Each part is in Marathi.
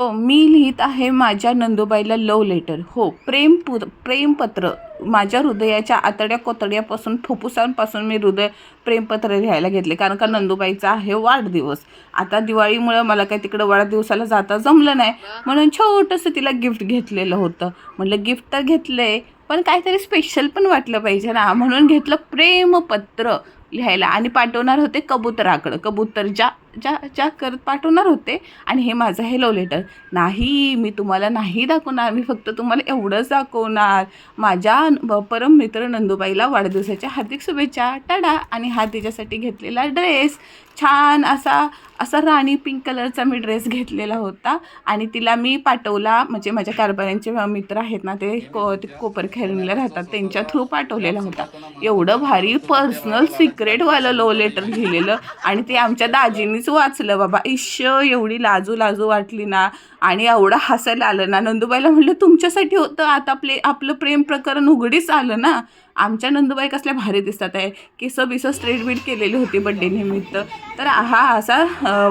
हो मी लिहित आहे माझ्या नंदुबाईला लव लेटर हो प्रेम पु प्रेमपत्र. माझ्या हृदयाच्या आतड्या कोतड्यापासून फुफ्फुसांपासून मी हृदय प्रेमपत्र लिहायला घेतले. कारण का नंदुबाईचा आहे वाढदिवस. आता दिवाळीमुळं मला काही तिकडं वाढदिवसाला जाता जमलं नाही. म्हणून छोटंसं तिला गिफ्ट घेतलेलं होतं. म्हटलं गिफ्ट तर घेतलं आहे पण काहीतरी स्पेशल पण वाटलं पाहिजे ना. म्हणून घेतलं प्रेमपत्र. लिहायला. आणि पाठवणार होते कबुतराकडं. कबूतर ज्या ज्या ज्या करत पाठवणार होते आणि हे माझं हे लव लेटर नाही मी तुम्हाला नाही दाखवणार. मी फक्त तुम्हाला एवढंच दाखवणार. माझ्या परम मित्र नंदुबाईला वाढदिवसाच्या हार्दिक शुभेच्छा. टाडा. आणि हा तिच्यासाठी घेतलेला ड्रेस छान असा असा राणी पिंक कलरचा मी ड्रेस घेतलेला होता. आणि तिला मी पाठवला म्हणजे माझ्या कारभाऱ्यांचे मित्र आहेत ना ते को कोपरखेरणीला राहतात त्यांच्या थ्रू पाठवलेला होता. एवढं भारी पर्सनल सिक्रेटवालं लो लेटर लिहिलेलं. आणि ते आमच्या दाजींनीच वाचलं बाबा इश्य एवढी लाजू लाजू वाटली ना. आणि एवढं हसायला आलं ना. नंदुबाईला म्हणलं तुमच्यासाठी होतं आता आपले आपलं प्रेम प्रकरण उघडीच आलं ना. आमच्या नंदुबाई कसल्या भारी दिसतात आहे. केस बिस स्ट्रेट बीट केलेली होती बड्डे निमित्त. तर हा असा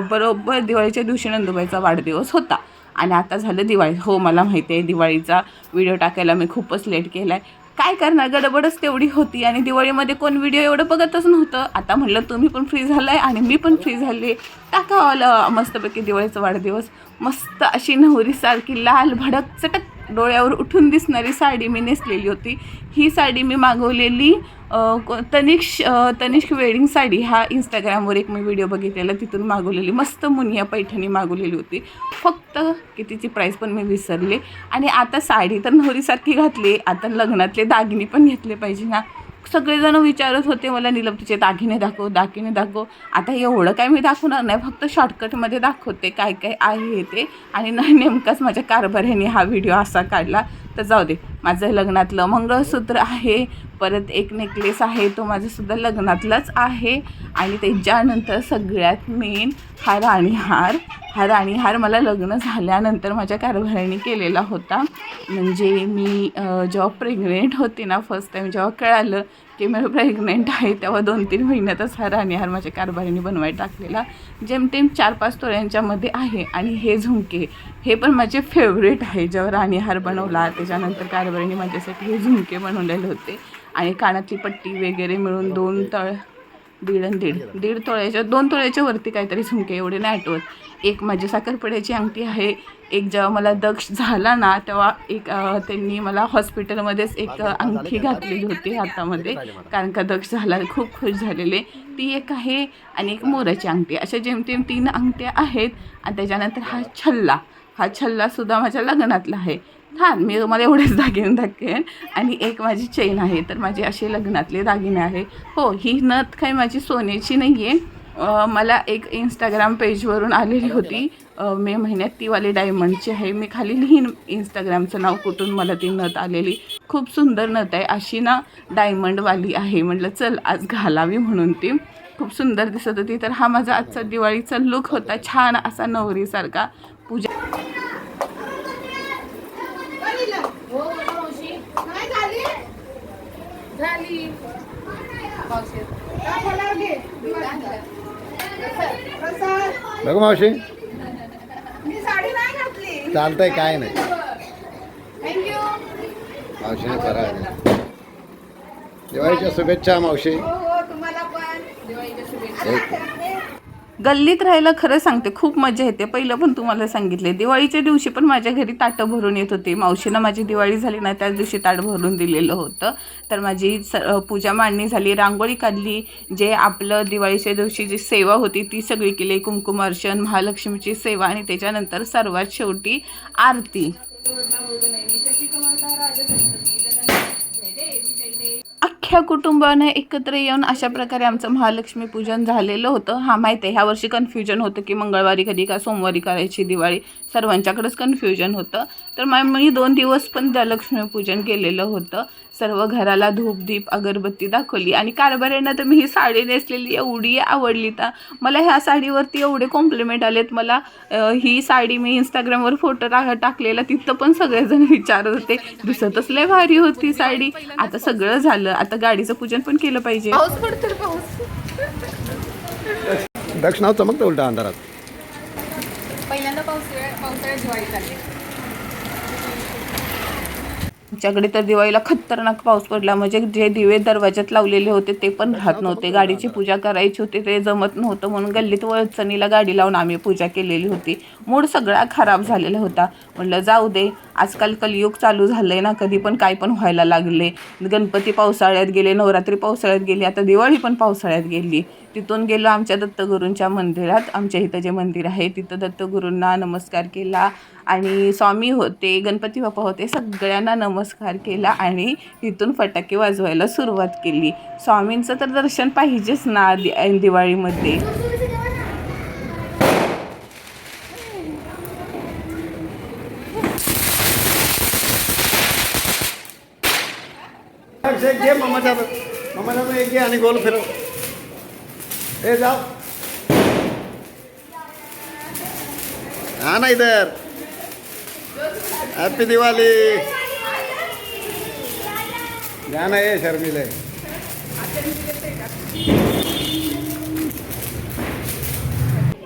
बरोबर दिवाळीच्या दिवशी नंदुबाईचा वाढदिवस होता. आणि आता झालं दिवाळी. हो मला माहिती आहे दिवाळीचा व्हिडिओ टाकायला मी खूपच लेट केला आहे काय करणार? गडबडच तेवढी होती आणि दिवाळीमध्ये कोण व्हिडिओ एवढं बघतच नव्हतं. आता म्हणलं तुम्ही पण फ्री झालाय आणि मी पण फ्री झाले आलं मस्तपैकी दिवाळीचा वाढदिवस. मस्त अशी नवरीसारखी लाल भडक चटक डोळ्यावर उठून दिसणारी साडी मी नेसलेली होती. ही साडी मी मागवलेली तनिष्क तनिष्क वेडिंग साडी हा इंस्टाग्रामवर एक मी व्हिडिओ बघितलेला तिथून मागवलेली. मस्त मुनिया पैठणी मागवलेली होती. फक्त कितीची प्राईस पण मी विसरले. आणि आता साडी तर नवरीसारखी घातली. आता लग्नातले दागिने पण घेतले पाहिजे ना. सगळेजण विचारत होते मला निलम तुझे दागिने दाखव दागिने दाखव. आता एवढं काय मी दाखवणार नाही. फक्त शॉर्टकटमध्ये दाखवते काय काय आहे ते. आणि न नेमकाच माझ्या कारभाऱ्याने हा व्हिडिओ असा काढला. तर जाऊ दे माझं लग्नातलं मंगळसूत्र आहे. परत एक नेकलेस आहे. तो माझ्यासुद्धा लग्नातलाच आहे. आणि त्याच्यानंतर सगळ्यात मेन हा राणीहार. हा राणीहार मला लग्न झाल्यानंतर माझ्या कारभाराने केलेला होता. म्हणजे मी जेव्हा प्रेग्नेंट होती ना फर्स्ट टाईम जेव्हा कळालं की मी प्रेग्नेंट आहे तेव्हा दोन तीन महिन्यातच हा राणीहार माझ्या कारभारीने बनवाय टाकलेला. जेमतेम चार पाच तोळ्यांच्यामध्ये आहे आणि हे झुमके हे पण माझे फेवरेट आहे. जेव्हा राणीहार बनवला त्याच्यानंतर कारभारीने माझ्यासाठी हे झुमके बनवलेले होते. आणि कानातली पट्टी वगैरे मिळून दोन तळ दीड आणि दीड. दीड तोळ्याच्या दोन तोळ्याच्या वरती काहीतरी झुमके एवढे नाही आठवत. एक माझी साखरपुड्याची अंगठी आहे. एक जेव्हा मला दक्ष झाला ना तेव्हा एक त्यांनी मला हॉस्पिटलमध्येच एक अंगठी घातलेली होती हातामध्ये. कारण का दक्ष झाला खूप खुश झालेले. ती एक आहे आणि एक मोराची अंगठी. अशा जेमतेम तीन अंगठ्या आहेत. आणि त्याच्यानंतर हा छल्ला. हा छल्लासुद्धा माझ्या लग्नातला आहे. छान मी तुम्हाला एवढेच दागिने दाखवेन. आणि एक माझी चेन आहे तर माझे असे लग्नातले दागिने आहे. हो ही नथ काही माझी सोन्याची नाही आहे मला एक इंस्टाग्राम पेजवरून आलेली होती. मे महिन्यात ती वाली डायमंडची आहे. मी खाली लिहीन इंस्टाग्रामचं नाव कुठून मला ती नथ आलेली. खूप सुंदर नथ आहे. अशी ना डायमंडवाली आहे. म्हटलं चल आज घालावी म्हणून ती. खूप सुंदर दिसत होती. तर हा माझा आजचा दिवाळीचा लुक होता. छान असा नवरीसारखा. पूजा बघू मावशी. चालतंय काय नाही. मावशीने करा. दिवाळीच्या शुभेच्छा मावशी हो हो तुम्हाला पण दिवाळीच्या शुभेच्छा एक गल्लीत राहायला खरं सांगते खूप मजा येते. पहिलं पण तुम्हाला सांगितले दिवाळीच्या दिवशी पण माझ्या घरी ताटं भरून येत होती. मावशीनं माझी दिवाळी झाली ना त्याच दिवशी ताट भरून दिलेलं होतं. तर माझी स पूजा मांडणी झाली रांगोळी काढली जे आपलं दिवाळीच्या दिवशी जी सेवा होती ती सगळी केली कुंकुमार्चन महालक्ष्मीची सेवा आणि त्याच्यानंतर सर्वात शेवटी आरती. अख्ख्या कुटुंबाने एकत्र येऊन अशा प्रकारे आमचं महालक्ष्मी पूजन झालेलं होतं. हा माहिती आहे ह्या वर्षी कन्फ्युजन होतं की मंगळवारी कधी का सोमवारी करायची दिवाळी. सर्वांच्याकडेच कन्फ्युजन होतं. तर मा मी दोन दिवस पण त्या लक्ष्मीपूजन केलेलं होतं. सर्व घराला धूपदीप अगरबत्ती दाखवली. आणि कारभाऱ्यांना तर मी ही साडी नेसलेली एवढी आवडली तर. मला ह्या साडीवरती एवढे कॉम्प्लिमेंट आलेत. मला ही साडी मी इंस्टाग्रामवर फोटो टा टाकलेला तिथं पण सगळेजण विचारत होते. दिसतच लय भारी होती साडी. आता सगळं झालं. आता गाडीचं पूजन पण केलं पाहिजे. पाऊस पडतो पाऊस. दक्षिणाव चमकतं उलटा अंधारात पहिल्यांदा पाऊस पावसाळ्यात सगळ्या दिवाळी चालली आमच्याकडे तर दिवाळीला खतरनाक पाऊस पडला. म्हणजे जे दिवे दरवाज्यात लावलेले होते ते पण राहत नव्हते गाडीची पूजा करायची होती ते जमत नव्हतं. म्हणून गल्लीत वळचणीला गाडी लावून आम्ही पूजा केलेली होती. मूड सगळा खराब झालेला होता. म्हटलं जाऊ दे आजकाल कलियुग चालू झालं आहे ना कधी पण काय पण व्हायला लागले. गणपती पावसाळ्यात गेले नवरात्री पावसाळ्यात गेली आता दिवाळी पण पावसाळ्यात गेली. तिथून गेलो आमच्या दत्तगुरूंच्या मंदिरात आमच्या इथं जे मंदिर आहे तिथं दत्तगुरूंना नमस्कार केला आणि स्वामी होते गणपती बाप्पा होते सगळ्यांना नमस्कार केला आणि तिथून फटाके वाजवायला सुरुवात केली. स्वामींचं तर दर्शन पाहिजेच ना दि दिवाळीमध्ये. अक्षय घे मम्माचा मम्माचा एक घे आणि गोल फिरव ए जाओ हा ना इधर हॅपी दिवाळी गाणं आहे शर्मिले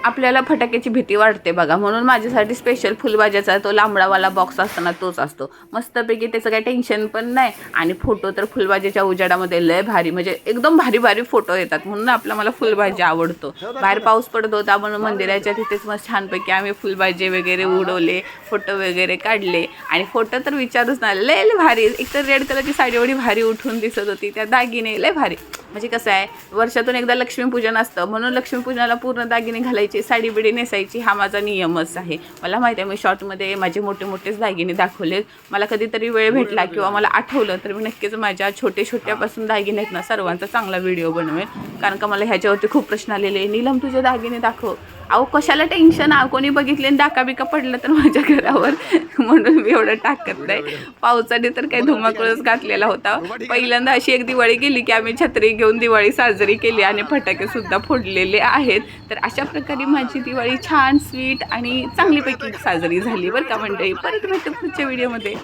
आपल्याला फटाक्याची भीती वाटते बघा. म्हणून माझ्यासाठी स्पेशल फुलभाज्याचा तो लांबडावाला बॉक्स असताना तोच असतो. मस्तपैकी त्याचं काही टेन्शन पण नाही. आणि फोटो तर फुलभाज्याच्या उजाडामध्ये लय भारी म्हणजे एकदम भारी भारी फोटो येतात. म्हणून आपला मला फुलभाजी आवडतो. बाहेर पाऊस पडत होता म्हणून मंदिराच्या तिथेच मस्त छानपैकी आम्ही फुलभाजी वगैरे उडवले फोटो वगैरे काढले. आणि फोटो तर विचारूच नाही लय लय भारी. एक तर रेड कलरची साडी एवढी भारी उठून दिसत होती त्या दागिने लय भारी. म्हणजे कसं आहे वर्षातून एकदा लक्ष्मीपूजन असतं. म्हणून लक्ष्मीपूजनाला पूर्ण दागिने घालायचे साडी बिडी नेसायची हा माझा नियमच आहे. मला माहिती आहे मी शॉर्टमध्ये माझे मोठे मोठेच दागिने दाखवले. मला कधीतरी वेळ भेटला किंवा मला आठवलं तर मी नक्कीच माझ्या छोटे छोट्यापासून दागिने आहेत ना सर्वांचा चांगला व्हिडिओ बनवेन. कारण का मला ह्याच्यावरती खूप प्रश्न आलेले नीलम तुझे दागिने दाखव. अहो कशाला टेन्शन आ कोणी बघितले आणि डाका बिका पडलं तर माझ्या घरावर? म्हणून मी एवढं टाकत नाही. पावसाने तर काही धुमाकूळच घातलेला होता. पहिल्यांदा अशी एक दिवाळी गेली की आम्ही छत्री घेऊन दिवाळी साजरी केली आणि फटाके सुद्धा फोडलेले आहेत. तर अशा प्रकारे माझी दिवाळी छान स्वीट आणि चांगलीपैकी साजरी झाली बरं का मंडळी? परत भेटू पुढच्या व्हिडिओमध्ये